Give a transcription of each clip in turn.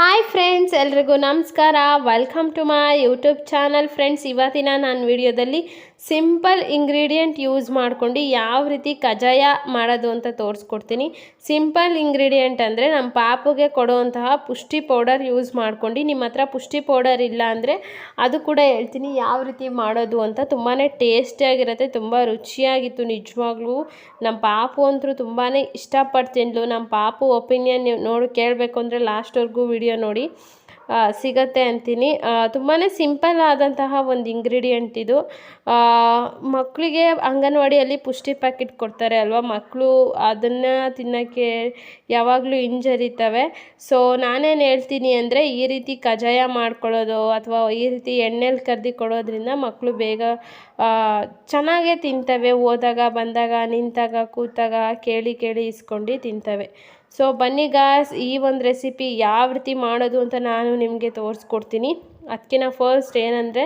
Hi friends ಎಲ್ರಿಗೂ ನಮಸ್ಕಾರ. Welcome to my YouTube channel friends ಇವತ್ತಿನ ನಾನು ವಿಡಿಯೋದಲ್ಲಿ ಸಿಂಪಲ್ ಇಂಗ್ರೀಡಿಯೆಂಟ್ ಯೂಸ್ ಮಾಡ್ಕೊಂಡು ಯಾವ ರೀತಿ ಕಜಾಯ ಮಾಡೋದು ಅಂತ ತೋರಿಸ್ಕೊಡ್ತೀನಿ. ಸಿಂಪಲ್ ಇಂಗ್ರೀಡಿಯೆಂಟ್ ಅಂದರೆ ನಮ್ಮ ಪಾಪುಗೆ ಕೊಡುವಂತಹ ಪುಷ್ಟಿ ಪೌಡರ್ ಯೂಸ್ ಮಾಡ್ಕೊಂಡು ನಿಮ್ಮ ಹತ್ರ ಪುಷ್ಟಿ ಪೌಡರ್ ಇಲ್ಲ ಅಂದರೆ ಅದು ಕೂಡ ಹೇಳ್ತೀನಿ ಯಾವ ರೀತಿ ಮಾಡೋದು ಅಂತ ತುಂಬಾ ಟೇಸ್ಟಿಯಾಗಿರುತ್ತೆ, ತುಂಬ ರುಚಿಯಾಗಿತ್ತು ನಿಜವಾಗ್ಲೂ. ನಮ್ಮ ಪಾಪು ಅಂತೂ ತುಂಬಾ ಇಷ್ಟಪಟ್ಟು ನಮ್ಮ ಪಾಪು ಒಪಿನಿಯನ್ ನೀವು ನೋಡಿ ಕೇಳಬೇಕು ಅಂದರೆ ಲಾಸ್ಟ್ವರೆಗೂ ವಿಡಿಯೋ ನೋಡಿ. ಸಿಗತ್ತೆ ಅಂತೀನಿ. ತುಂಬಾ ಸಿಂಪಲ್ ಆದಂತಹ ಒಂದು ಇಂಗ್ರೀಡಿಯೆಂಟ್ ಇದು. ಮಕ್ಕಳಿಗೆ ಅಂಗನವಾಡಿಯಲ್ಲಿ ಪುಷ್ಟಿ ಪ್ಯಾಕೆಟ್ ಕೊಡ್ತಾರೆ ಅಲ್ವಾ? ಮಕ್ಕಳು ಅದನ್ನು ತಿನ್ನೋಕ್ಕೆ ಯಾವಾಗಲೂ ಹಿಂಜರಿತವೆ. ಸೊ ನಾನೇನು ಹೇಳ್ತೀನಿ ಅಂದರೆ ಈ ರೀತಿ ಕಜಾಯ ಮಾಡ್ಕೊಳ್ಳೋದು ಅಥವಾ ಈ ರೀತಿ ಎಣ್ಣೆಲಿ ಕರ್ದು ಕೊಡೋದ್ರಿಂದ ಮಕ್ಕಳು ಬೇಗ ಚೆನ್ನಾಗೇ ತಿಂತವೆ. ಹೋದಾಗ ಬಂದಾಗ, ನಿಂತಾಗ, ಕೂತಾಗ ಕೇಳಿ ಕೇಳಿ ಇಸ್ಕೊಂಡು ತಿಂತವೆ. ಸೊ ಬನ್ನಿ ಗಾಸ್ ಈ ಒಂದು ರೆಸಿಪಿ ಯಾವ ರೀತಿ ಮಾಡೋದು ಅಂತ ನಾನು ನಿಮಗೆ ತೋರಿಸ್ಕೊಡ್ತೀನಿ. ಅದಕ್ಕಿಂತ ಫಸ್ಟ್ ಏನಂದರೆ,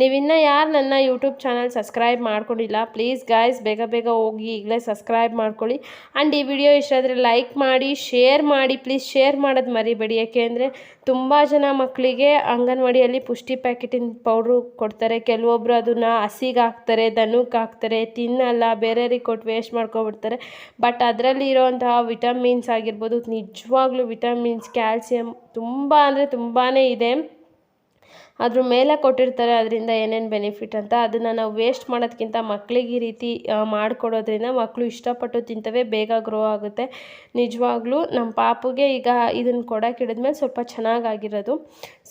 ನೀವಿನ್ನ ಯಾರು ನನ್ನ ಯೂಟ್ಯೂಬ್ ಚಾನಲ್ ಸಬ್ಸ್ಕ್ರೈಬ್ ಮಾಡ್ಕೊಂಡಿಲ್ಲ ಪ್ಲೀಸ್ ಗಾಯ್ಸ್ ಬೇಗ ಬೇಗ ಹೋಗಿ ಈಗಲೇ ಸಬ್ಸ್ಕ್ರೈಬ್ ಮಾಡ್ಕೊಳ್ಳಿ. ಆ್ಯಂಡ್ ಈ ವಿಡಿಯೋ ಇಷ್ಟ ಆದರೆ ಲೈಕ್ ಮಾಡಿ ಶೇರ್ ಮಾಡಿ ಪ್ಲೀಸ್ ಶೇರ್ ಮಾಡೋದು ಮರಿಬೇಡಿ. ಯಾಕೆಂದರೆ ತುಂಬ ಜನ ಮಕ್ಕಳಿಗೆ ಅಂಗನವಾಡಿಯಲ್ಲಿ ಪುಷ್ಟಿ ಪ್ಯಾಕೆಟಿನ ಪೌಡ್ರು ಕೊಡ್ತಾರೆ. ಕೆಲವೊಬ್ಬರು ಅದನ್ನು ಹಸಿಗೆ ಹಾಕ್ತಾರೆ ದನಕ್ಕೆ ಹಾಕ್ತಾರೆ, ತಿನ್ನಲ್ಲ, ಬೇರೆಯವ್ರಿಗೆ ಕೊಟ್ಟು ವೇಸ್ಟ್ ಮಾಡ್ಕೊಬಿಡ್ತಾರೆ. ಬಟ್ ಅದರಲ್ಲಿ ಇರೋವಂತಹ ವಿಟಮಿನ್ಸ್ ಆಗಿರ್ಬೋದು, ನಿಜವಾಗ್ಲೂ ವಿಟಮಿನ್ಸ್ ಕ್ಯಾಲ್ಸಿಯಂ ತುಂಬ ಅಂದರೆ ತುಂಬಾ ಇದೆ. ಅದ್ರ ಮೇಲೆ ಕೊಟ್ಟಿರ್ತಾರೆ, ಅದರಿಂದ ಏನೇನು ಬೆನಿಫಿಟ್ ಅಂತ ಅದನ್ನು ನಾವು ವೇಸ್ಟ್ ಮಾಡೋದಕ್ಕಿಂತ ಮಕ್ಕಳಿಗೆ ಈ ರೀತಿ ಮಾಡಿಕೊಡೋದ್ರಿಂದ ಮಕ್ಕಳು ಇಷ್ಟಪಟ್ಟು ತಿಂತವೆ, ಬೇಗ ಗ್ರೋ ಆಗುತ್ತೆ. ನಿಜವಾಗ್ಲೂ ನಮ್ಮ ಪಾಪುಗೆ ಈಗ ಇದನ್ನು ಕೊಡೋಕೆ ಹಿಡಿದ್ಮೇಲೆ ಸ್ವಲ್ಪ ಚೆನ್ನಾಗಾಗಿರೋದು.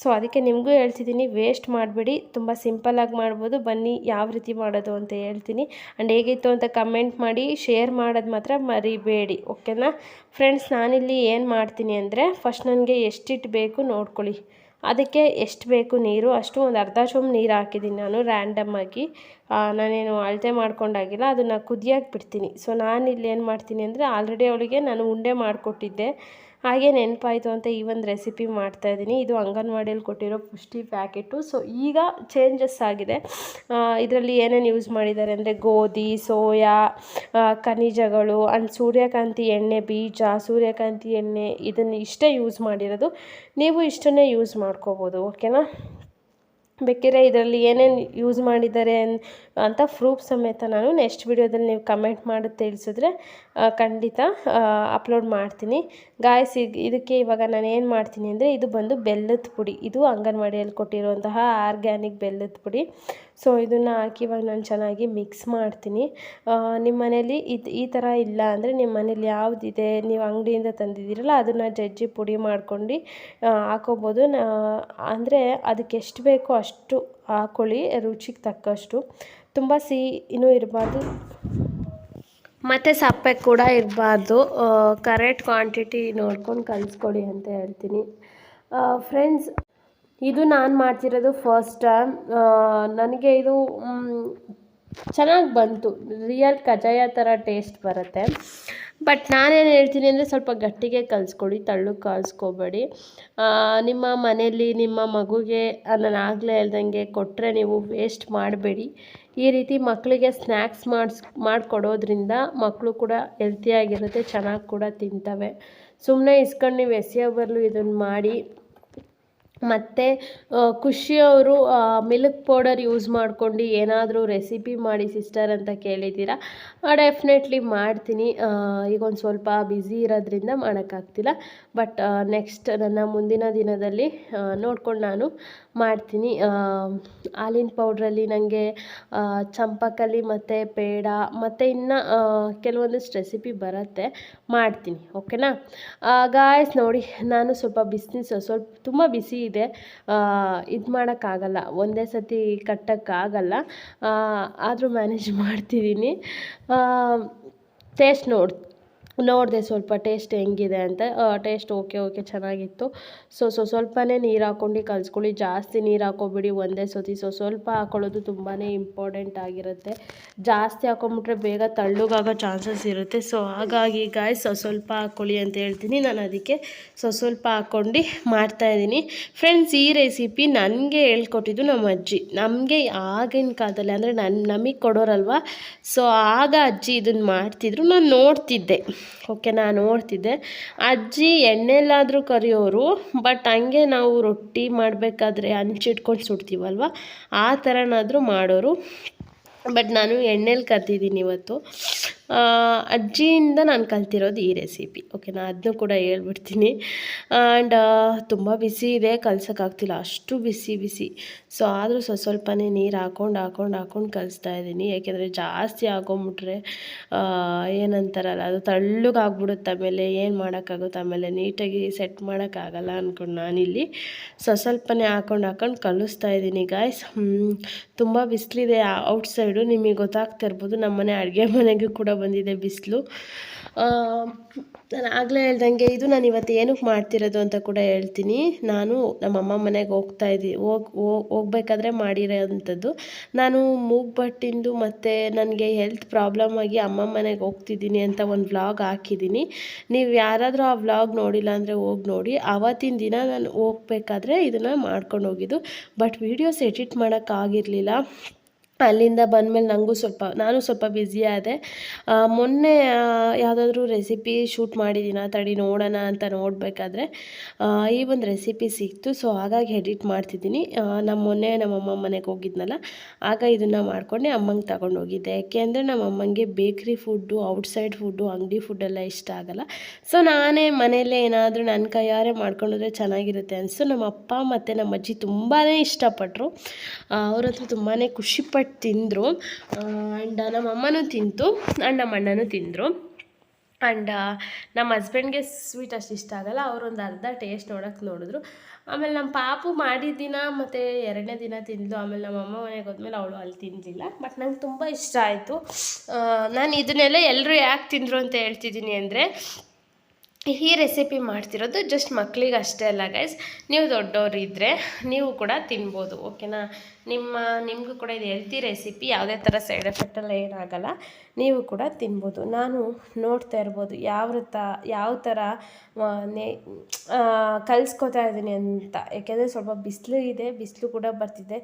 ಸೊ ಅದಕ್ಕೆ ನಿಮಗೂ ಹೇಳ್ತಿದ್ದೀನಿ ವೇಸ್ಟ್ ಮಾಡಬೇಡಿ, ತುಂಬ ಸಿಂಪಲ್ಲಾಗಿ ಮಾಡ್ಬೋದು, ಬನ್ನಿ ಯಾವ ರೀತಿ ಮಾಡೋದು ಅಂತ ಹೇಳ್ತೀನಿ. ಆ್ಯಂಡ್ ಹೇಗಿತ್ತು ಅಂತ ಕಮೆಂಟ್ ಮಾಡಿ ಶೇರ್ ಮಾಡೋದು ಮಾತ್ರ ಮರಿಬೇಡಿ ಓಕೆನಾ ಫ್ರೆಂಡ್ಸ್ ನಾನಿಲ್ಲಿ ಏನು ಮಾಡ್ತೀನಿ ಅಂದರೆ ಫಸ್ಟ್ ನನಗೆ ಎಷ್ಟಿಟ್ಟು ಬೇಕು ನೋಡ್ಕೊಳ್ಳಿ. ಅದಕ್ಕೆ ಎಷ್ಟು ಬೇಕು ನೀರು? ಅಷ್ಟು ಒಂದು ಅರ್ಧ ಚೊಂಬು ನೀರು ಹಾಕಿದ್ದೀನಿ ನಾನು ರ್ಯಾಂಡಮ್ ಆ, ನಾನೇನು ಅಳತೆ ಮಾಡ್ಕೊಂಡಾಗಿಲ್ಲ ಅದನ್ನು ಕುದಿಯಕ್ಕೆ ಬಿಡ್ತೀನಿ. ಸೊ ಇಲ್ಲಿ ಏನು ಮಾಡ್ತೀನಿ ಅಂದರೆ ಆಲ್ರೆಡಿ ಅವಳಿಗೆ ನಾನು ಉಂಡೆ ಮಾಡಿಕೊಟ್ಟಿದ್ದೆ. ಹಾಗೆ ನೆನಪಾಯಿತು ಅಂತ ಈ ಒಂದು ರೆಸಿಪಿ ಮಾಡ್ತಾಯಿದ್ದೀನಿ ಇದು ಅಂಗನವಾಡಿಯಲ್ಲಿ ಕೊಟ್ಟಿರೋ ಪುಷ್ಟಿ ಪ್ಯಾಕೆಟು. ಸೊ, ಈಗ ಚೇಂಜಸ್ ಆಗಿದೆ. ಇದರಲ್ಲಿ ಏನೇನು ಯೂಸ್ ಮಾಡಿದ್ದಾರೆ ಅಂದರೆ ಗೋಧಿ, ಸೋಯಾ ಖನಿಜಗಳು ಆ್ಯಂಡ್ ಸೂರ್ಯಕಾಂತಿ ಎಣ್ಣೆ, ಬೀಜ, ಸೂರ್ಯಕಾಂತಿ ಎಣ್ಣೆ ಇದನ್ನು ಇಷ್ಟೇ ಯೂಸ್ ಮಾಡಿರೋದು. ನೀವು ಇಷ್ಟನ್ನೇ ಯೂಸ್ ಮಾಡ್ಕೋಬೋದು ಓಕೆನಾ ಬೇಕಿದ್ರೆ ಇದರಲ್ಲಿ ಏನೇನು ಯೂಸ್ ಮಾಡಿದ್ದಾರೆ ಅಂತ ಪ್ರೂಫ್ ಸಮೇತ ನಾನು ನೆಕ್ಸ್ಟ್ ವಿಡಿಯೋದಲ್ಲಿ ನೀವು ಕಮೆಂಟ್ ಮಾಡಿ ತಿಳಿಸಿದ್ರೆ ಖಂಡಿತ ಅಪ್ಲೋಡ್ ಮಾಡ್ತೀನಿ. ಗಾಯ್ಸ್ ಇದಕ್ಕೆ ಇವಾಗ ನಾನು ಏನು ಮಾಡ್ತೀನಿ ಅಂದರೆ, ಇದು ಬಂದು ಬೆಲ್ಲದ ಪುಡಿ. ಇದು ಅಂಗನವಾಡಿಯಲ್ಲಿ ಕೊಟ್ಟಿರುವಂತಹ ಆರ್ಗ್ಯಾನಿಕ್ ಬೆಲ್ಲದ ಪುಡಿ. ಸೊ, ಇದನ್ನು ಹಾಕಿ ಇವಾಗ ನಾನು ಚೆನ್ನಾಗಿ ಮಿಕ್ಸ್ ಮಾಡ್ತೀನಿ. ನಿಮ್ಮ ಮನೇಲಿ ಇದು ಈ ಥರ ಇಲ್ಲ ಅಂದರೆ, ನಿಮ್ಮ ಮನೇಲಿ ಯಾವುದಿದೆ, ನೀವು ಅಂಗಡಿಯಿಂದ ತಂದಿದ್ದೀರಲ್ಲ, ಅದನ್ನು ಜಜ್ಜಿ ಪುಡಿ ಮಾಡ್ಕೊಂಡು ಹಾಕೋಬೋದು. ಅಂದರೆ ಅದಕ್ಕೆ ಎಷ್ಟು ಬೇಕೋ ಅಷ್ಟು ಹಾಕ್ಕೊಳ್ಳಿ ರುಚಿಗೆ ತಕ್ಕಷ್ಟು. ತುಂಬ ಸಿಹಿನೂ ಇರಬಾರ್ದು. ಮತ್ತು ಸಪ್ಪೆ ಕೂಡ ಇರಬಾರ್ದು. ಕರೆಕ್ಟ್ ಕ್ವಾಂಟಿಟಿ ನೋಡ್ಕೊಂಡು ಕಲಿಸ್ಕೊಡಿ ಅಂತ ಹೇಳ್ತೀನಿ. ಫ್ರೆಂಡ್ಸ್ ಇದು ನಾನು ಮಾಡ್ತಿರೋದು ಫಸ್ಟ್ ಟೈಮ್ ನನಗೆ ಇದು ಚೆನ್ನಾಗಿ ಬಂತು. ರಿಯಲ್ ಕಜಾಯ ಥರ ಟೇಸ್ಟ್ ಬರುತ್ತೆ. ಬಟ್ ನಾನೇನು ಹೇಳ್ತೀನಿ ಅಂದರೆ ಸ್ವಲ್ಪ ಗಟ್ಟಿಗೆ ಕಲಿಸ್ಕೊಡಿ, ತಳ್ಳು ಕಲಿಸ್ಕೊಬೇಡಿ. ನಿಮ್ಮ ಮನೆಯಲ್ಲಿ ನಿಮ್ಮ ಮಗುಗೆ ನಾನು ಆಗಲೇ ಹೇಳ್ದಂಗೆ ಕೊಟ್ಟರೆ ನೀವು ವೇಸ್ಟ್ ಮಾಡಬೇಡಿ. ಈ ರೀತಿ ಮಕ್ಕಳಿಗೆ ಸ್ನ್ಯಾಕ್ಸ್ ಮಾಡಿಸ್, ಮಾಡಿಕೊಡೋದ್ರಿಂದ ಮಕ್ಕಳು ಕೂಡ ಹೆಲ್ತಿಯಾಗಿರುತ್ತೆ ಚೆನ್ನಾಗಿ ಕೂಡ ತಿಂತವೆ. ಸುಮ್ಮನೆ ಇಸ್ಕೊಂಡು ನೀವು ಎಸೆಯೋ ಬರಲು ಇದನ್ನು ಮಾಡಿ ಮತ್ತು ಖುಷಿಯವರು ಮಿಲ್ಕ್ ಪೌಡರ್ ಯೂಸ್ ಮಾಡ್ಕೊಂಡು ಏನಾದರೂ ರೆಸಿಪಿ ಮಾಡಿ ಸಿಸ್ಟರ್ ಅಂತ ಕೇಳಿದ್ದೀರಾ? ಡೆಫಿನೆಟ್ಲಿ ಮಾಡ್ತೀನಿ. ಈಗ ಒಂದು ಸ್ವಲ್ಪ ಬ್ಯುಸಿ ಇರೋದ್ರಿಂದ ಮಾಡೋಕ್ಕಾಗ್ತಿಲ್ಲ. ಬಟ್ ನೆಕ್ಸ್ಟ್ ನನ್ನ ಮುಂದಿನ ದಿನದಲ್ಲಿ ನೋಡ್ಕೊಂಡು ನಾನು ಮಾಡ್ತೀನಿ. ಹಾಲಿನ ಪೌಡ್ರಲ್ಲಿ ನನಗೆ ಚಂಪಕಲಿ ಮತ್ತು ಪೇಡ ಮತ್ತು ಇನ್ನು ಕೆಲವೊಂದಿಷ್ಟು ರೆಸಿಪಿ ಬರುತ್ತೆ. ಮಾಡ್ತೀನಿ. ಓಕೆನಾ? ಗಾಯ್ಸ್ ನೋಡಿ, ನಾನು ಸ್ವಲ್ಪ ಬಿಸ್ನೆಸ್, ಸ್ವಲ್ಪ ತುಂಬ ಬಿಸಿ ಇದೆ. ಇದು ಮಾಡೋಕ್ಕಾಗಲ್ಲ. ಒಂದೇ ಸತಿ ಕಟ್ಟೋಕ್ಕಾಗಲ್ಲ. ಆದರೂ ಮ್ಯಾನೇಜ್ ಮಾಡ್ತಿದ್ದೀನಿ ಟೇಸ್ಟ್ ನೋಡಿ ನೋಡಿದೆ ಸ್ವಲ್ಪ ಟೇಸ್ಟ್ ಹೆಂಗಿದೆ ಅಂತ. ಟೇಸ್ಟ್ ಓಕೆ ಓಕೆ ಚೆನ್ನಾಗಿತ್ತು. ಸೊ ಸೊ ಸ್ವಲ್ಪನೇ ನೀರು ಹಾಕ್ಕೊಂಡು ಕಲಿಸ್ಕೊಳ್ಳಿ. ಜಾಸ್ತಿ ನೀರು ಹಾಕೋಬಿಡಿ ಒಂದೇ ಸತಿ. ಸೊ ಸ್ವಲ್ಪ ಹಾಕೊಳ್ಳೋದು ತುಂಬಾ ಇಂಪಾರ್ಟೆಂಟ್ ಆಗಿರುತ್ತೆ. ಜಾಸ್ತಿ ಹಾಕೊಂಬಿಟ್ರೆ ಬೇಗ ತಳ್ಳುಗಾಗೋ ಚಾನ್ಸಸ್ ಇರುತ್ತೆ. ಸೊ ಹಾಗಾಗಿ ಗಾಯ್ಸ್ ಸೊ ಸ್ವಲ್ಪ ಹಾಕ್ಕೊಳ್ಳಿ ಅಂತ ಹೇಳ್ತೀನಿ. ನಾನು ಅದಕ್ಕೆ ಸೊ ಸ್ವಲ್ಪ ಹಾಕ್ಕೊಂಡು ಮಾಡ್ತಾಯಿದ್ದೀನಿ ಫ್ರೆಂಡ್ಸ್ ಈ ರೆಸಿಪಿ ನನಗೆ ಹೇಳ್ಕೊಟ್ಟಿದ್ದು ನಮ್ಮ ಅಜ್ಜಿ. ನಮಗೆ ಆಗಿನ ಕಾಲದಲ್ಲಿ ಅಂದರೆ ನನ್ನ ನಮಗೆ ಕೊಡೋರಲ್ವ? ಸೊ ಆಗ ಅಜ್ಜಿ ಇದನ್ನು ಮಾಡ್ತಿದ್ರು. ನಾನು ನೋಡ್ತಿದ್ದೆ. ಓಕೆನಾ ನೋಡ್ತಿದ್ದೆ. ಅಜ್ಜಿ ಎಣ್ಣೆಲ್ಲಾದರೂ ಕರಿಯೋರು, ಬಟ್ ಹಂಗೆ ನಾವು ರೊಟ್ಟಿ ಮಾಡಬೇಕಾದ್ರೆ ಹಂಚಿಟ್ಕೊಂಡು ಸುಡ್ತೀವಲ್ವ? ಆ ಥರನಾದರೂ ಮಾಡೋರು. ಬಟ್ ನಾನು ಎಣ್ಣೆಲಿ ಕರ್ದಿದ್ದೀನಿ ಇವತ್ತು. ಅಜ್ಜಿಯಿಂದ ನಾನು ಕಲ್ತಿರೋದು ಈ ರೆಸಿಪಿ ಓಕೆನಾ ಅದನ್ನು ಕೂಡ ಹೇಳ್ಬಿಡ್ತೀನಿ. ಆ್ಯಂಡ್ ತುಂಬ ಬಿಸಿ ಇದೆ ಕಲ್ಸೋಕ್ಕಾಗ್ತಿಲ್ಲ ಅಷ್ಟು ಬಿಸಿ ಬಿಸಿ ಸೊ ಆದರೂ ಸ್ವಲ್ಪ ಸ್ವಲ್ಪನೇ ನೀರು ಹಾಕೊಂಡು ಹಾಕೊಂಡು ಹಾಕೊಂಡು ಕಲಿಸ್ತಾ ಇದ್ದೀನಿ. ಯಾಕೆಂದರೆ ಜಾಸ್ತಿ ಹಾಕೊಂಬಿಟ್ರೆ ಆ, ಏನಂತಾರಲ್ಲ ಅದು ತಳ್ಳಗಾಗ್ಬಿಡುತ್ತೆ. ಆಮೇಲೆ ಏನು ಮಾಡೋಕ್ಕಾಗುತ್ತೆ? ಆಮೇಲೆ ನೀಟಾಗಿ ಸೆಟ್ ಮಾಡೋಕ್ಕಾಗಲ್ಲ ಅಂದ್ಕೊಂಡು ನಾನಿಲ್ಲಿ. ಸೊ ಸ್ವಲ್ಪನೇ ಹಾಕೊಂಡು ಹಾಕೊಂಡು ಕಲಿಸ್ತಾ ಇದ್ದೀನಿ ಗಾಯ್ಸ್ ತುಂಬ ಬಿಸಿಲಿದೆ ಔಟ್ಸೈಡು ನಿಮಗೆ ಗೊತ್ತಾಗ್ತಾ ಇರ್ಬೋದು ನಮ್ಮನೆ ಅಡುಗೆ ಮನೆಗೂ ಕೂಡ ಬಂದಿದೆ ಬಿಸಿಲು. ನಾನು ಆಗಲೇ ಹೇಳ್ದಂಗೆ ಇದು ನಾನು ಇವತ್ತು ಏನಕ್ಕೆ ಮಾಡ್ತಿರೋದು ಅಂತ ಕೂಡ ಹೇಳ್ತೀನಿ. ನಾನು ನಮ್ಮ ಅಮ್ಮ ಮನೆಗೆ ಹೋಗ್ತಾ ಇದ್ದೀನಿ ಹೋಗಿ ಹೋಗ್ಬೇಕಾದ್ರೆ ಮಾಡಿರೋ ಅಂಥದ್ದು ನಾನು ಮೂಗ್ಬಟ್ಟಿಂದು ಮತ್ತು ನನಗೆ ಹೆಲ್ತ್ ಪ್ರಾಬ್ಲಮ್ ಆಗಿ ಅಮ್ಮ ಮನೆಗೆ ಹೋಗ್ತಿದ್ದೀನಿ ಅಂತ ಒಂದು ವ್ಲಾಗ್ ಹಾಕಿದ್ದೀನಿ. ನೀವು ಯಾರಾದರೂ ಆ ವ್ಲಾಗ್ ನೋಡಿಲ್ಲ ಅಂದರೆ ಹೋಗಿ ನೋಡಿ. ಆವತ್ತಿನ ದಿನ ನಾನು ಹೋಗ್ಬೇಕಾದ್ರೆ ಇದನ್ನು ಮಾಡ್ಕೊಂಡು ಹೋಗಿದ್ದು. ಬಟ್ ವೀಡಿಯೋಸ್ ಎಡಿಟ್ ಮಾಡೋಕ್ಕಾಗಿರಲಿಲ್ಲ. ಅಲ್ಲಿಂದ ಬಂದಮೇಲೆ ನನಗೂ ಸ್ವಲ್ಪ, ನಾನು ಸ್ವಲ್ಪ ಬ್ಯುಸಿ ಆದೆ. ಮೊನ್ನೆ ಯಾವುದಾದ್ರೂ ರೆಸಿಪಿ ಶೂಟ್ ಮಾಡಿದ್ದೀನಾ ತಡಿ ನೋಡೋಣ ಅಂತ ನೋಡಬೇಕಾದ್ರೆ ಈ ಒಂದು ರೆಸಿಪಿ ಸಿಕ್ತು ಸೊ ಹಾಗಾಗಿ ಎಡಿಟ್ ಮಾಡ್ತಿದ್ದೀನಿ. ನಮ್ಮ ಮೊನ್ನೆ ನಮ್ಮಮ್ಮ ಮನೆಗೆ ಹೋಗಿದ್ನಲ್ಲ, ಆಗ ಇದನ್ನು ಮಾಡ್ಕೊಂಡು, ಅಮ್ಮಂಗೆ ತಗೊಂಡು ಹೋಗಿದ್ದೆ ಯಾಕೆಂದರೆ ನಮ್ಮ ಅಮ್ಮಂಗೆ ಬೇಕ್ರಿ ಫುಡ್ಡು ಔಟ್ಸೈಡ್ ಫುಡ್ಡು ಅಂಗಡಿ ಫುಡ್ಡೆಲ್ಲ ಇಷ್ಟ ಆಗಲ್ಲ. ಸೊ ನಾನೇ ಮನೆಯಲ್ಲೇ ಏನಾದರೂ ನನ್ನ ಕೈಯಾರೆ ಮಾಡ್ಕೊಂಡೋದ್ರೆ ಚೆನ್ನಾಗಿರುತ್ತೆ ಅನಿಸ್ತು ನಮ್ಮ ಅಪ್ಪ ಮತ್ತು ನಮ್ಮ ಅಜ್ಜಿ ತುಂಬಾ ಇಷ್ಟಪಟ್ಟರು ಅವರತ್ರ ಹತ್ರ ತುಂಬಾ ಖುಷಿಪಟ್ಟು ತಿಂದರು. ಆ್ಯಂಡ್ ನಮ್ಮ ಅಮ್ಮನೂ ತಿಂತು ಆ್ಯಂಡ್ ನಮ್ಮ ಅಣ್ಣನೂ ತಿಂದರು. ಆ್ಯಂಡ್ ನಮ್ಮ ಹಸ್ಬೆಂಡ್ಗೆ ಸ್ವೀಟ್ ಅಷ್ಟು ಇಷ್ಟ ಆಗಲ್ಲ, ಅವರೊಂದು ಅರ್ಧ ಟೇಸ್ಟ್ ನೋಡೋಕ್ಕೆ ನೋಡಿದ್ರು. ಆಮೇಲೆ ನಮ್ಮ ಪಾಪು ಮಾಡಿದ ದಿನ ಮತ್ತು ಎರಡನೇ ದಿನ ತಿಂದಳು ಆಮೇಲೆ ನಮ್ಮ ಅಮ್ಮ ಮನೆಗೆ ಹೋದ್ಮೇಲೆ ಅವಳು ಅಲ್ಲಿ ತಿಂದಿಲ್ಲ. ಬಟ್ ನಂಗೆ ತುಂಬ ಇಷ್ಟ ಆಯಿತು. ನಾನು ಇದನ್ನೆಲ್ಲ ಎಲ್ಲರೂ ಯಾಕೆ ತಿಂದರು ಅಂತ ಹೇಳ್ತಿದ್ದೀನಿ ಅಂದರೆ, ಈ ರೆಸಿಪಿ ಮಾಡ್ತಿರೋದು ಜಸ್ಟ್ ಮಕ್ಕಳಿಗೆ ಅಷ್ಟೇ ಅಲ್ಲ ಗೈಸ್ ನೀವು ದೊಡ್ಡವರು ಇದ್ದರೆ ನೀವು ಕೂಡ ತಿನ್ಬೋದು ಓಕೆನಾ ನಿಮ್ಮ, ನಿಮಗೂ ಕೂಡ ಇದು ಹೆಲ್ತಿ ರೆಸಿಪಿ ಯಾವುದೇ ಥರ ಸೈಡ್ ಎಫೆಕ್ಟೆಲ್ಲ ಏನಾಗಲ್ಲ. ನೀವು ಕೂಡ ತಿನ್ಬೋದು. ನಾನು ನೋಡ್ತಾ ಇರ್ಬೋದು ಯಾವ ತ ಯಾವ ಥರ ನೇ ಕಲಿಸ್ಕೊತಾ ಇದ್ದೀನಿ ಅಂತ. ಯಾಕೆಂದರೆ ಸ್ವಲ್ಪ ಬಿಸಿಲು ಇದೆ, ಬಿಸಿಲು ಕೂಡ ಬರ್ತಿದೆ.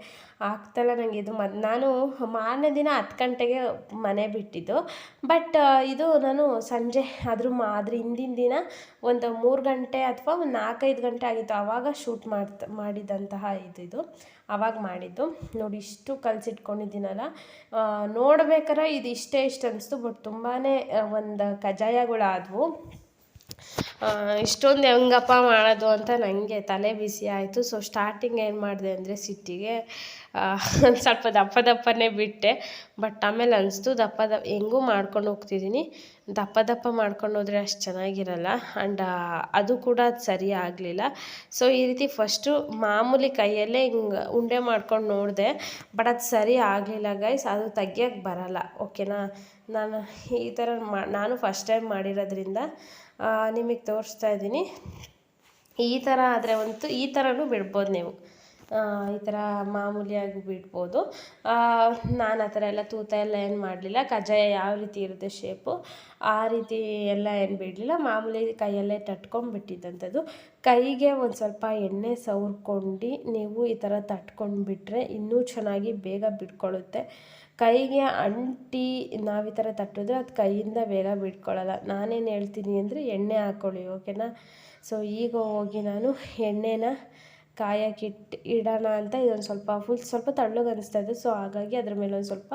ಆಗ್ತಲ್ಲ ನನಗೆ ಇದು ನಾನು ಮಾರನೇ ದಿನ ಹತ್ತು ಗಂಟೆಗೆ ಮನೆ ಬಿಟ್ಟಿದ್ದು. ಬಟ್ ಇದು ನಾನು ಸಂಜೆ ಆದರೂ ಮಾ ಅದ್ರ ಹಿಂದಿನ ದಿನ ಒಂದು ಮೂರು ಗಂಟೆ ಅಥವಾ ಒಂದು ನಾಲ್ಕೈದು ಗಂಟೆ ಆಗಿತ್ತು. ಆವಾಗ ಶೂಟ್ ಮಾಡ್ತ, ಮಾಡಿದಂತಹ ಇದು ಇದು. ಆವಾಗ ಮಾಡಿದ್ದು. ನೋಡಿ, ಇಷ್ಟು ಕಲಸಿಟ್ಕೊಂಡಿದ್ದೀನಲ್ಲ. ನೋಡ್ಬೇಕಾರೆ ಇದು ಇಷ್ಟೇ ಇಷ್ಟು ಅನಿಸ್ತು ಬಟ್ ತುಂಬಾ ಒಂದು ಕಜಾಯಗಳಾದವು ಇಷ್ಟೊಂದು ಹೆಂಗಪ್ಪ ಮಾಡೋದು ಅಂತ ನನಗೆ ತಲೆ ಬಿಸಿ ಆಯಿತು. ಸೊ ಸ್ಟಾರ್ಟಿಂಗ್ ಏನು ಮಾಡಿದೆ ಅಂದರೆ, ಸಿಟ್ಟಿಗೆ ಸ್ವಲ್ಪ ದಪ್ಪ ದಪ್ಪನೇ ಬಿಟ್ಟೆ. ಬಟ್ ಆಮೇಲೆ ಅನಿಸ್ತು, ದಪ್ಪ ದಪ್ಪ ಹೆಂಗೂ ಮಾಡ್ಕೊಂಡು ಹೋಗ್ತಿದ್ದೀನಿ ದಪ್ಪ ದಪ್ಪ ಮಾಡ್ಕೊಂಡು ಹೋದರೆ ಅಷ್ಟು ಚೆನ್ನಾಗಿರಲ್ಲ. ಆ್ಯಂಡ್ ಅದು ಕೂಡ ಅದು ಸರಿ ಆಗಲಿಲ್ಲ. ಸೊ ಈ ರೀತಿ ಫಸ್ಟು ಮಾಮೂಲಿ ಕೈಯಲ್ಲೇ ಹಿಂಗೆ ಉಂಡೆ ಮಾಡ್ಕೊಂಡು ನೋಡಿದೆ. ಬಟ್ ಅದು ಸರಿ ಆಗಲಿಲ್ಲ ಗೈಸ್ ಅದು ತೆಗಿಯೋಕ್ಕೆ ಬರಲ್ಲ. ಓಕೆನಾ ನಾನು ಈ ಥರ ಮಾ, ನಾನು ಫಸ್ಟ್ ಟೈಮ್ ಮಾಡಿರೋದ್ರಿಂದ ನಿಮಗೆ ತೋರಿಸ್ತಾ ಇದ್ದೀನಿ. ಈ ಥರ ಆದರೆ ಅಂತೂ ಈ ಥರನೂ ಬಿಡ್ಬೋದು ನೀವು. ಈ ಥರ ಮಾಮೂಲಿಯಾಗಿ ಬಿಡ್ಬೋದು. ನಾನು ಆ ಥರ ಎಲ್ಲ ತೂತ ಎಲ್ಲ ಏನು ಮಾಡಲಿಲ್ಲ. ಕಜ್ಜಾಯ ಯಾವ ರೀತಿ ಇರುತ್ತೆ ಶೇಪು ಆ ರೀತಿ ಎಲ್ಲ ಏನು ಬಿಡಲಿಲ್ಲ. ಮಾಮೂಲಿ ಕೈಯಲ್ಲೇ ತಟ್ಕೊಂಡ್ಬಿಟ್ಟಿದ್ದಂಥದ್ದು. ಕೈಗೆ ಒಂದು ಸ್ವಲ್ಪ ಎಣ್ಣೆ ಸವರ್ಕೊಂಡು ನೀವು ಈ ಥರ ತಟ್ಕೊಂಡ್ಬಿಟ್ರೆ ಇನ್ನೂ ಚೆನ್ನಾಗಿ ಬೇಗ ಬಿಟ್ಕೊಳ್ಳುತ್ತೆ. ಕೈಗೆ ಅಂಟಿ ನಾವು ಈ ಥರ ತಟ್ಟಿದ್ರೆ ಅದು ಕೈಯಿಂದ ಬೇಗ ಬಿಟ್ಕೊಳ್ಳಲ್ಲ. ನಾನೇನು ಹೇಳ್ತೀನಿ ಅಂದರೆ ಎಣ್ಣೆ ಹಾಕ್ಕೊಳ್ಳಿ ಓಕೆನಾ ಸೊ ಈಗ ಹೋಗಿ ನಾನು ಎಣ್ಣೆನ ಕಾಯಕ್ಕಿಟ್ಟು ಇಡೋಣ ಅಂತ ಇದೊಂದು ಸ್ವಲ್ಪ ಫುಲ್ ಸ್ವಲ್ಪ ತಳ್ಳಗೆ ಅನಿಸ್ತಾ ಇದೆ. ಸೊ ಹಾಗಾಗಿ ಅದ್ರ ಮೇಲೆ ಒಂದು ಸ್ವಲ್ಪ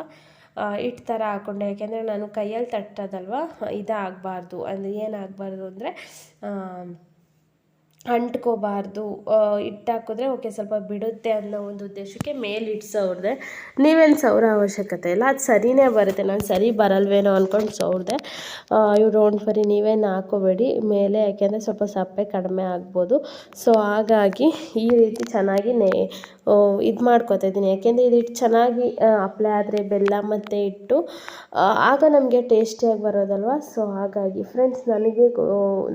ಹಿಟ್ಟು ಥರ ಹಾಕ್ಕೊಂಡೆ ಯಾಕೆಂದರೆ ನಾನು ಕೈಯಲ್ಲಿ ತಟ್ಟೋದಲ್ವ? ಇದಾಗಬಾರ್ದು. ಅಂದರೆ ಏನಾಗಬಾರ್ದು ಅಂದರೆ ಅಂಟ್ಕೋಬಾರ್ದು ಹಿಟ್ಟು ಹಾಕಿದ್ರೆ ಓಕೆ ಸ್ವಲ್ಪ ಬಿಡುತ್ತೆ ಅನ್ನೋ ಒಂದು ಉದ್ದೇಶಕ್ಕೆ ಮೇಲೆ ಹಿಟ್ಟು ನೀವೇನು ಸವರೋ ಅವಶ್ಯಕತೆ ಇಲ್ಲ, ಅದು ಸರಿನೇ ಬರುತ್ತೆ. ನಾನು ಸರಿ ಬರಲ್ವೇನೋ ಅಂದ್ಕೊಂಡು ಸವ್ರಿದೆ ಯು ಡೋಂಟ್ ಫರಿ ನೀವೇನು ಹಾಕೋಬೇಡಿ. ಮೇಲೆ ಯಾಕೆಂದರೆ ಸ್ವಲ್ಪ ಸಪ್ಪೆ ಕಡಿಮೆ ಆಗ್ಬೋದು. ಸೊ ಹಾಗಾಗಿ ಈ ರೀತಿ ಚೆನ್ನಾಗಿ ನೆ ಇದು ಮಾಡ್ಕೊತಾ ಇದ್ದೀನಿ. ಯಾಕೆಂದರೆ ಇದು ಹಿಟ್ಟು ಚೆನ್ನಾಗಿ ಅಪ್ಲೈ ಆದರೆ ಬೆಲ್ಲ ಮತ್ತು ಹಿಟ್ಟು ಆಗ ನಮಗೆ ಟೇಸ್ಟಿಯಾಗಿ ಬರೋದಲ್ವ? ಸೊ ಹಾಗಾಗಿ ಫ್ರೆಂಡ್ಸ್ ನನಗೆ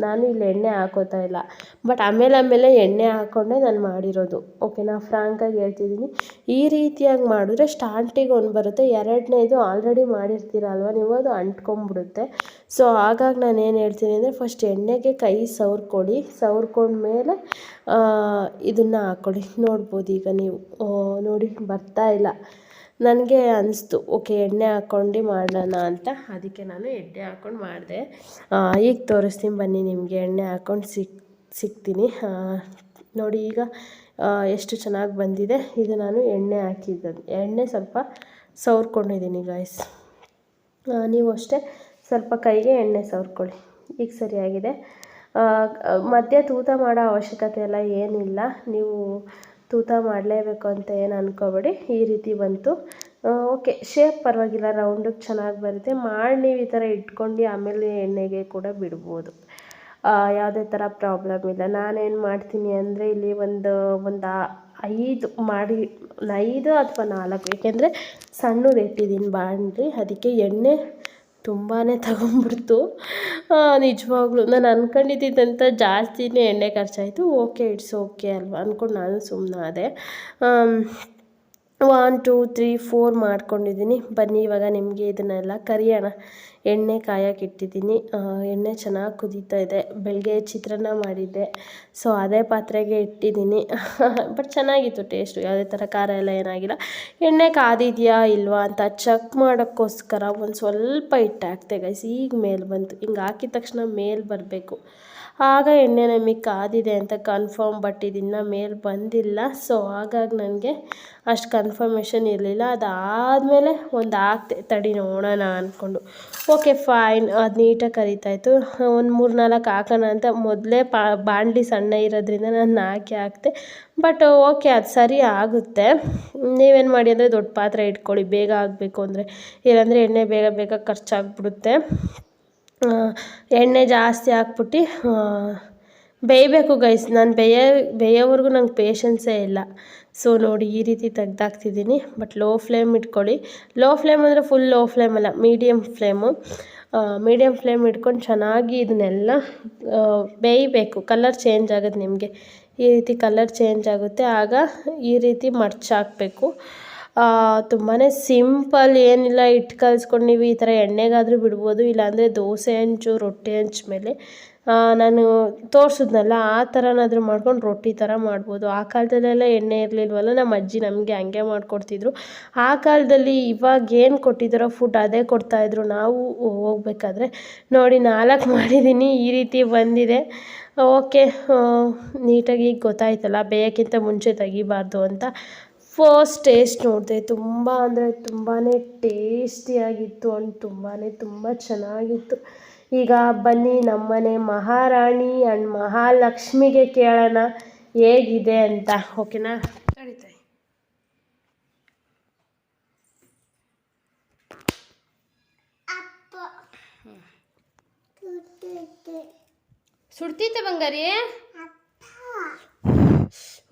ನಾನು ಇಲ್ಲಿ ಎಣ್ಣೆ ಹಾಕೋತಾ ಇಲ್ಲ. ಬಟ್ ಆಮೇಲೆ ಆಮೇಲೆ ಎಣ್ಣೆ ಹಾಕೊಂಡೆ ನಾನು ಮಾಡಿರೋದು. ಓಕೆನಾ ಫ್ರಾಂಕಾಗಿ ಹೇಳ್ತಿದ್ದೀನಿ. ಈ ರೀತಿಯಾಗಿ ಮಾಡಿದ್ರೆ ಸ್ಟಾರ್ಟಿಗೆ ಒಂದು ಬರುತ್ತೆ. ಎರಡನೇದು ಆಲ್ರೆಡಿ ಮಾಡಿರ್ತೀರಲ್ವ ನೀವು ಅದು ಅಂಟ್ಕೊಂಬಿಡುತ್ತೆ ಸೊ ಹಾಗಾಗಿ ನಾನು ಏನು ಹೇಳ್ತೀನಿ ಅಂದರೆ ಫಸ್ಟ್ ಎಣ್ಣೆಗೆ ಕೈ ಸವರ್ಕೊಳ್ಳಿ ಸವರ್ಕೊಂಡ್ಮೇಲೆ ಇದನ್ನು ಹಾಕ್ಕೊಳ್ಳಿ ನೋಡ್ಬೋದು ಈಗ ನೀವು. ನೋಡಿ, ಬರ್ತಾ ಇಲ್ಲ. ನನಗೆ ಅನಿಸ್ತು, ಓಕೆ, ಎಣ್ಣೆ ಹಾಕ್ಕೊಂಡು ಮಾಡೋಣ ಅಂತ. ಅದಕ್ಕೆ ನಾನು ಎಣ್ಣೆ ಹಾಕ್ಕೊಂಡು ಮಾಡಿದೆ. ಈಗ ತೋರಿಸ್ತೀನಿ ಬನ್ನಿ, ನಿಮಗೆ ಎಣ್ಣೆ ಹಾಕ್ಕೊಂಡು ಸಿಕ್, ಸಿಗ್ತೀನಿ. ನೋಡಿ ಈಗ ಎಷ್ಟು ಚೆನ್ನಾಗಿ ಬಂದಿದೆ. ಇದು ನಾನು ಎಣ್ಣೆ ಹಾಕಿದ್ದು ಎಣ್ಣೆ ಸ್ವಲ್ಪ ಸವರ್ಕೊಂಡಿದ್ದೀನಿ ಗಾಯ್ಸ್ ನೀವು ಅಷ್ಟೇ ಸ್ವಲ್ಪ ಕೈಗೆ ಎಣ್ಣೆ ಸವರ್ಕೊಳ್ಳಿ. ಈಗ ಸರಿಯಾಗಿದೆ. ಮಧ್ಯೆ ತೂತ ಮಾಡೋ ಅವಶ್ಯಕತೆ ಎಲ್ಲ ಏನಿಲ್ಲ. ನೀವು ತೂತ ಮಾಡಲೇಬೇಕು ಅಂತ ಏನು ಅಂದ್ಕೋಬೇಡಿ ಈ ರೀತಿ ಬಂತು. ಓಕೆ ಶೇಪ್ ಪರವಾಗಿಲ್ಲ ರೌಂಡಿಗೆ ಚೆನ್ನಾಗಿ ಬರುತ್ತೆ. ಮಾಡಿ ನೀವು ಈ ಥರ ಇಟ್ಕೊಂಡು ಆಮೇಲೆ ಎಣ್ಣೆಗೆ ಕೂಡ ಬಿಡ್ಬೋದು. ಯಾವುದೇ ಥರ ಪ್ರಾಬ್ಲಮ್ ಇಲ್ಲ. ನಾನೇನು ಮಾಡ್ತೀನಿ ಅಂದರೆ ಇಲ್ಲಿ ಒಂದು ಒಂದು ಐದು ಮಾಡಿ, ಐದು ಅಥವಾ ನಾಲ್ಕು, ಏಕೆಂದರೆ ಸಣ್ಣದು ಇಟ್ಟಿದ್ದೀನಿ ಬಾಣಲಿ ಅದಕ್ಕೆ ಎಣ್ಣೆ ತುಂಬಾ ತಗೊಂಬಿಡ್ತು ನಿಜವಾಗ್ಲೂ ನಾನು ಅಂದ್ಕೊಂಡಿದ್ದಂಥ ಜಾಸ್ತಿನೇ ಎಣ್ಣೆ ಖರ್ಚಾಯಿತು. ಓಕೆ ಇಟ್ಸ್ ಓಕೆ ಅಲ್ವಾ? ಅಂದ್ಕೊಂಡು ನಾನು ಸುಮ್ಮನಾದೆ ಒನ್ ಟೂ ತ್ರೀ ಫೋರ್ ಮಾಡ್ಕೊಂಡಿದ್ದೀನಿ. ಬನ್ನಿ, ಇವಾಗ ನಿಮಗೆ ಇದನ್ನೆಲ್ಲ ಕರಿಯೋಣ. ಎಣ್ಣೆ ಕಾಯಕ್ಕೆ ಇಟ್ಟಿದ್ದೀನಿ. ಎಣ್ಣೆ ಚೆನ್ನಾಗಿ ಕುದೀತಾ ಇದೆ. ಬೆಳಗ್ಗೆ ಚಿತ್ರಾನ್ನ ಮಾಡಿದ್ದೆ. ಸೊ ಅದೇ ಪಾತ್ರೆಗೆ ಇಟ್ಟಿದ್ದೀನಿ. ಬಟ್ ಚೆನ್ನಾಗಿತ್ತು ಟೇಸ್ಟು ಯಾವುದೇ ಥರ ಖಾರ ಎಲ್ಲ ಏನಾಗಿಲ್ಲ. ಎಣ್ಣೆ ಕಾದಿದೆಯಾ ಇಲ್ವಾ ಅಂತ ಚೆಕ್ ಮಾಡೋಕ್ಕೋಸ್ಕರ ಒಂದು ಸ್ವಲ್ಪ ಹಿಟ್ಟು ಹಾಕ್ತೆ ಗೈಸ್ ಈಗ ಮೇಲೆ ಬಂತು. ಹಿಂಗೆ ಹಾಕಿದ ತಕ್ಷಣ ಮೇಲೆ ಬರಬೇಕು. ಆಗ ಎಣ್ಣೆ ನಮಗೆ ಕಾದಿದೆ ಅಂತ ಕನ್ಫರ್ಮ್ ಬಟ್ ಇದನ್ನು ಮೇಲೆ ಬಂದಿಲ್ಲ. ಸೊ ಹಾಗಾಗಿ ನನಗೆ ಅಷ್ಟು ಕನ್ಫರ್ಮೇಷನ್ ಇರಲಿಲ್ಲ. ಅದಾದಮೇಲೆ ಒಂದು ಆಗ್ತೆ ತಡಿ ನೋಡೋಣ ಅಂದ್ಕೊಂಡು ಓಕೆ ಫೈನ್ ಅದು ನೀಟಾಗಿ ಕರಿತಾಯಿತ್ತು ಒಂದು ಮೂರು ನಾಲ್ಕು ಹಾಕೋಣ ಅಂತ ಮೊದಲೇ ಪಾ ಸಣ್ಣ ಇರೋದ್ರಿಂದ ನಾನು ಹಾಕಿ ಹಾಕ್ತೆ. ಬಟ್ ಓಕೆ ಅದು ಸರಿ ಆಗುತ್ತೆ. ನೀವೇನು ಮಾಡಿ ಅಂದರೆ ದೊಡ್ಡ ಪಾತ್ರೆ ಇಟ್ಕೊಳ್ಳಿ. ಬೇಗ ಆಗಬೇಕು ಅಂದರೆ. ಇಲ್ಲಾಂದರೆ ಎಣ್ಣೆ ಬೇಗ ಬೇಗ ಖರ್ಚಾಗ್ಬಿಡುತ್ತೆ. ಎಣ್ಣೆ ಜಾಸ್ತಿ ಹಾಕ್ಬಿಟ್ಟು ಬೇಯಬೇಕು ಗೈಸ್ ನಾನು ಬೇಯ, ಬೇಯೋವರೆಗೂ ನಂಗೆ ಪೇಷನ್ಸೇ ಇಲ್ಲ. ಸೊ ನೋಡಿ ಈ ರೀತಿ ತೆಗ್ದಾಕ್ತಿದ್ದೀನಿ. ಬಟ್ ಲೋ ಫ್ಲೇಮ್ ಇಟ್ಕೊಳ್ಳಿ. ಲೋ ಫ್ಲೇಮ್ ಅಂದರೆ ಫುಲ್ ಲೋ ಫ್ಲೇಮ್ ಅಲ್ಲ ಮೀಡಿಯಮ್ ಫ್ಲೇಮು ಮೀಡಿಯಮ್ ಫ್ಲೇಮ್ ಇಟ್ಕೊಂಡು ಚೆನ್ನಾಗಿ ಇದನ್ನೆಲ್ಲ ಬೇಯಬೇಕು. ಕಲರ್ ಚೇಂಜ್ ಆಗುತ್ತೆ ನಿಮಗೆ. ಈ ರೀತಿ ಕಲರ್ ಚೇಂಜ್ ಆಗುತ್ತೆ. ಆಗ ಈ ರೀತಿ ಮರ್ಚ್ ಹಾಕಬೇಕು. ತುಂಬಾ ಸಿಂಪಲ್ ಏನಿಲ್ಲ ಹಿಟ್ಟು ಕಲಿಸ್ಕೊಂಡು ನೀವು ಈ ಥರ ಎಣ್ಣೆಗಾದರೂ ಬಿಡ್ಬೋದು, ಇಲ್ಲಾಂದರೆ ದೋಸೆ ಹಂಚು ರೊಟ್ಟಿ ಹಂಚ ಮೇಲೆ. ನಾನು ತೋರಿಸಿದ್ನಲ್ಲ, ಆ ಥರನಾದರೂ ಮಾಡ್ಕೊಂಡು ರೊಟ್ಟಿ ಥರ ಮಾಡ್ಬೋದು. ಆ ಕಾಲದಲ್ಲೆಲ್ಲ ಎಣ್ಣೆ ಇರಲಿಲ್ವಲ್ಲ, ನಮ್ಮ ಅಜ್ಜಿ ನಮಗೆ ಹಂಗೆ ಮಾಡಿಕೊಡ್ತಿದ್ರು. ಆ ಕಾಲದಲ್ಲಿ ಇವಾಗ ಏನು ಕೊಟ್ಟಿದ್ದಾರೋ ಫುಡ್ ಅದೇ ಕೊಡ್ತಾಯಿದ್ರು ನಾವು ಹೋಗ್ಬೇಕಾದ್ರೆ, ನೋಡಿ ನಾಲ್ಕು ಮಾಡಿದ್ದೀನಿ ಈ ರೀತಿ ಬಂದಿದೆ. ಓಕೆ ನೀಟಾಗಿ ಗೊತ್ತಾಯ್ತಲ್ಲ, ಬೇಯಕ್ಕಿಂತ ಮುಂಚೆ ತೆಗಿಬಾರ್ದು ಅಂತ. ಫಸ್ಟ್ ಟೇಸ್ಟ್ ನೋಡಿದೆ. ತುಂಬ ಅಂದರೆ ತುಂಬಾ ಟೇಸ್ಟಿಯಾಗಿತ್ತು ಆ್ಯಂಡ್ ತುಂಬಾ ತುಂಬ ಚೆನ್ನಾಗಿತ್ತು. ಈಗ ಬನ್ನಿ ನಮ್ಮನೆ ಮಹಾರಾಣಿ ಆ್ಯಂಡ್ ಮಹಾಲಕ್ಷ್ಮಿಗೆ ಕೇಳೋಣ ಹೇಗಿದೆ ಅಂತ. ಓಕೆನಾ? ನಡೀತಾಯಿ ಸುಡ್ತೈತೆ ಬಂಗಾರಿ.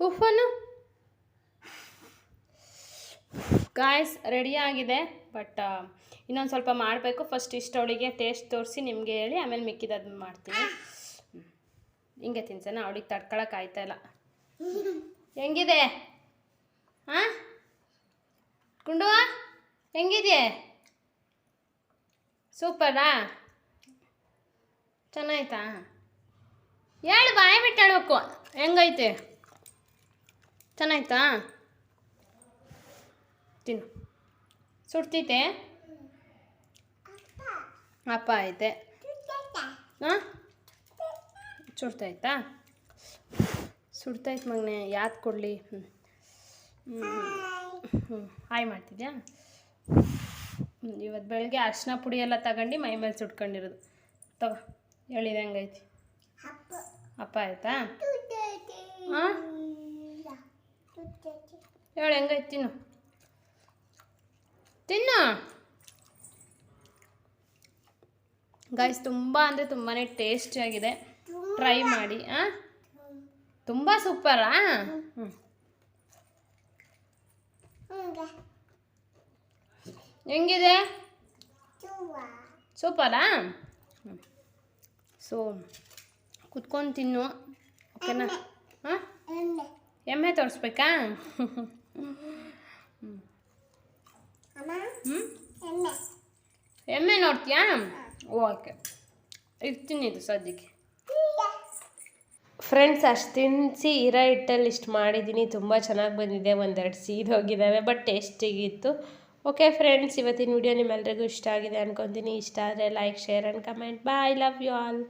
ಉಫನು ಗಾಯ್ಸ್ ಆಗಿದೆ ಬಟ್ ಇನ್ನೊಂದು ಸ್ವಲ್ಪ ಮಾಡಬೇಕು. ಫಸ್ಟ್ ಇಷ್ಟವಳಿಗೆ ಟೇಸ್ಟ್ ತೋರಿಸಿ ನಿಮಗೆ ಹೇಳಿ, ಆಮೇಲೆ ಮಿಕ್ಕಿದ್ದು ಮಾಡ್ತೀನಿ. ಹಿಂಗೆ ತಿನ್ಸೋಣ ಅವಳಿಗೆ ತಡ್ಕೊಳಕ್ಕೆ ಆಯ್ತಾ ಇಲ್ಲ. ಹೆಂಗಿದೆ? ಹಾಂ? ಕುಂಡು, ಹೆಂಗಿದೆ? ಸೂಪರಾ? ಚೆನ್ನಾಯ್ತಾ? ಹೇಳು, ಬಾಯಿ ಬಿಟ್ಟು ಹೇಳ್ಬೇಕು. ಹೆಂಗೈತೆ? ಚೆನ್ನಾಯ್ತಾ? ತಿನ್ನು. ಸುಡ್ತೈತೆ ಅಪ್ಪ ಐತೆ. ಹಾಂ? ಸುಡ್ತಾಯ್ತಾ? ಸುಡ್ತೈತೆ ಮಗನೇ ಯಾವ್ದು ಕೊಡಲಿ? ಹ್ಞೂ ಹಾಯ್ ಮಾಡ್ತಿದ್ಯಾ? ಇವತ್ತು ಬೆಳಗ್ಗೆ ಅರ್ಶಿನ ಪುಡಿ ಎಲ್ಲ ತಗೊಂಡು ಮೈ ಮೇಲೆ ಸುಟ್ಕೊಂಡಿರೋದು. ತಗೋ ಹೇಳಿದೆ ಹಂಗೈತಿ. ಅಪ್ಪ ಆಯ್ತಾ? ಹಾಂ? ಹೇಳಿ, ಹೆಂಗೈತಿ ತಿನ್ನು. ತಿನ್ನು. ಗೈಸ್ ತುಂಬ ಅಂದರೆ ತುಂಬಾ ಟೇಸ್ಟಿಯಾಗಿದೆ ಟ್ರೈ ಮಾಡಿ ಹಾಂ ತುಂಬ ಸೂಪರಾ ಹ್ಞೂ ಹೆಂಗಿದೆ? ಸೂಪರಾ ಸೊ ಕುತ್ಕೊಂಡು ತಿನ್ನು ಓಕೆನಾ ಹಾಂ? ಎಮ್ಮೆ ತೋರಿಸ್ಬೇಕಾ? ಹ್ಞೂ ಎಮ್ಮೆ. ನೋಡ್ತೀಯಾ? ಓಕೆ. ಇರ್ತೀನಿ ಇದು ಸದ್ಯಕ್ಕೆ. ಫ್ರೆಂಡ್ಸ್ ಅಷ್ಟು ತಿನ್ನಿಸಿ ಇರೋ ಹಿಟ್ಟಲ್ಲಿ ಇಷ್ಟು ಮಾಡಿದ್ದೀನಿ ತುಂಬ ಚೆನ್ನಾಗಿ ಬಂದಿದೆ. ಒಂದೆರಡು ಸೀದೋಗಿದ್ದಾವೆ ಬಟ್ ಟೇಸ್ಟಿಗಿತ್ತು ಓಕೆ ಫ್ರೆಂಡ್ಸ್ ಇವತ್ತಿನ ವಿಡಿಯೋ ನಿಮ್ಮೆಲ್ರಿಗೂ ಇಷ್ಟ ಆಗಿದೆ ಅನ್ಕೊತೀನಿ. ಇಷ್ಟ ಆದರೆ like share and comment bye love you all